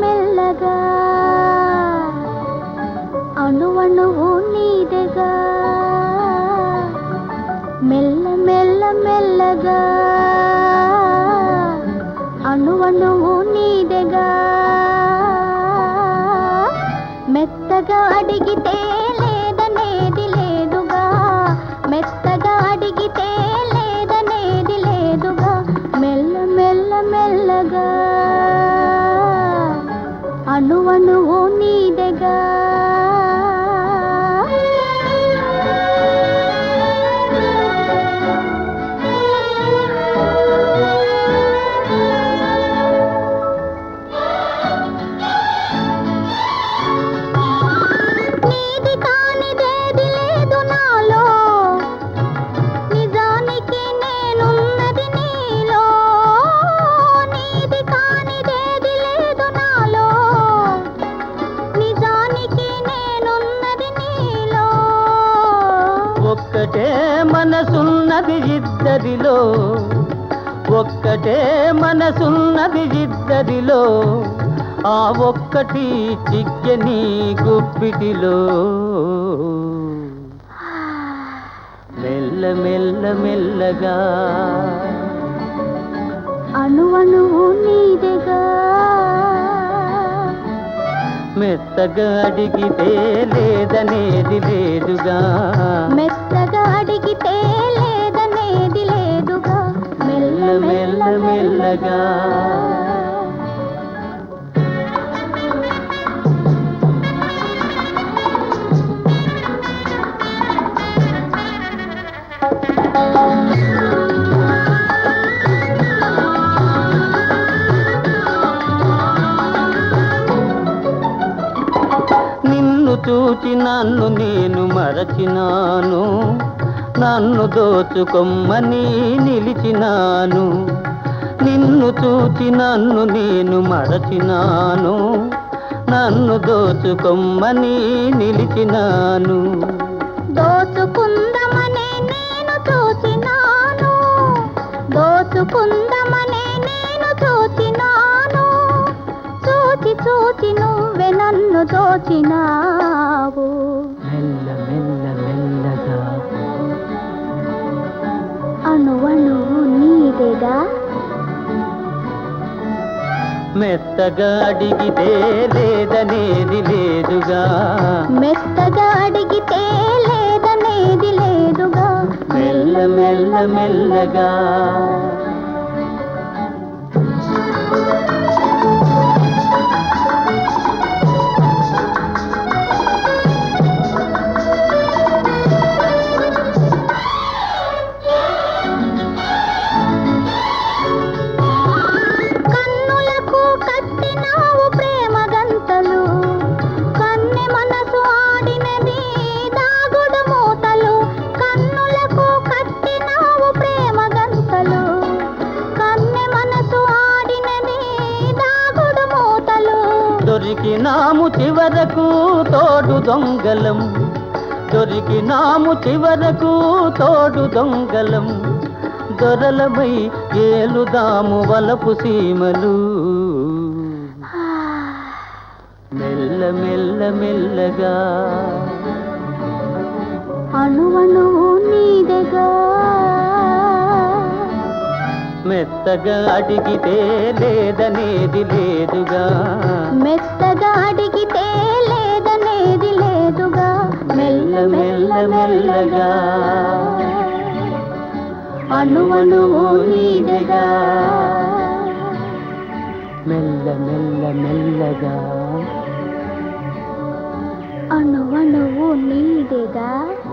మెల్లగా అణువణువు నీదెగా మెల్ల మెల్ల మెల్లగా అణువణువు నీదెగా మెత్తగా అడిగితే మనసున్నది ఇద్దరిలో ఒక్కటే మనసున్నది ఇద్దరిలో ఆ ఒక్కటి చిక్కని గుప్పిటిలో. మెల్ల మెల్ల మెల్లగా అణువణువు నీదెగా. మెత్తగా అడిగితే లేదనేది లేదుగా. ఉండగా నిన్ను చూచి నన్ను నేను మరచినాను. నన్ను దోచుకొమ్మని నిలిచినాను. నిన్ను చూచి నన్ను నేను మరచినాను. నన్ను దోచుకొమ్మని నిలిచినాను. దోచుకుందమని నేను చూచినాను. దోచుకుందమని నేను చూచినాను. చూచి చూచి నువ్వే నన్ను దోచినావు. మెత్తగా అడిగితే లేదనేది లేదుగా. మెత్తగా అడిగితే లేదనేది లేదుగా. మెల్ల మెల్ల మెల్లగా. దొరికినాము చివరకు తోడు దొంగలం. దొరికినాము చివరకు తోడు దొంగలం. దొరలమై ఏలుదాము వలపు సీమలు. మెల్ల మెల్ల మెల్లగా. అణువణువు నీదెగా మెత్తగా అడిగితే లేదనేది లేదుగా. మెత్తగా అడిగితే లేదనేది లేదుగా. మెల్ల మెల్ల మెల్లగా. అణువణువు నీదెగా మెల్ల మెల్ల మెల్లగా. అణువణువు నీదెగా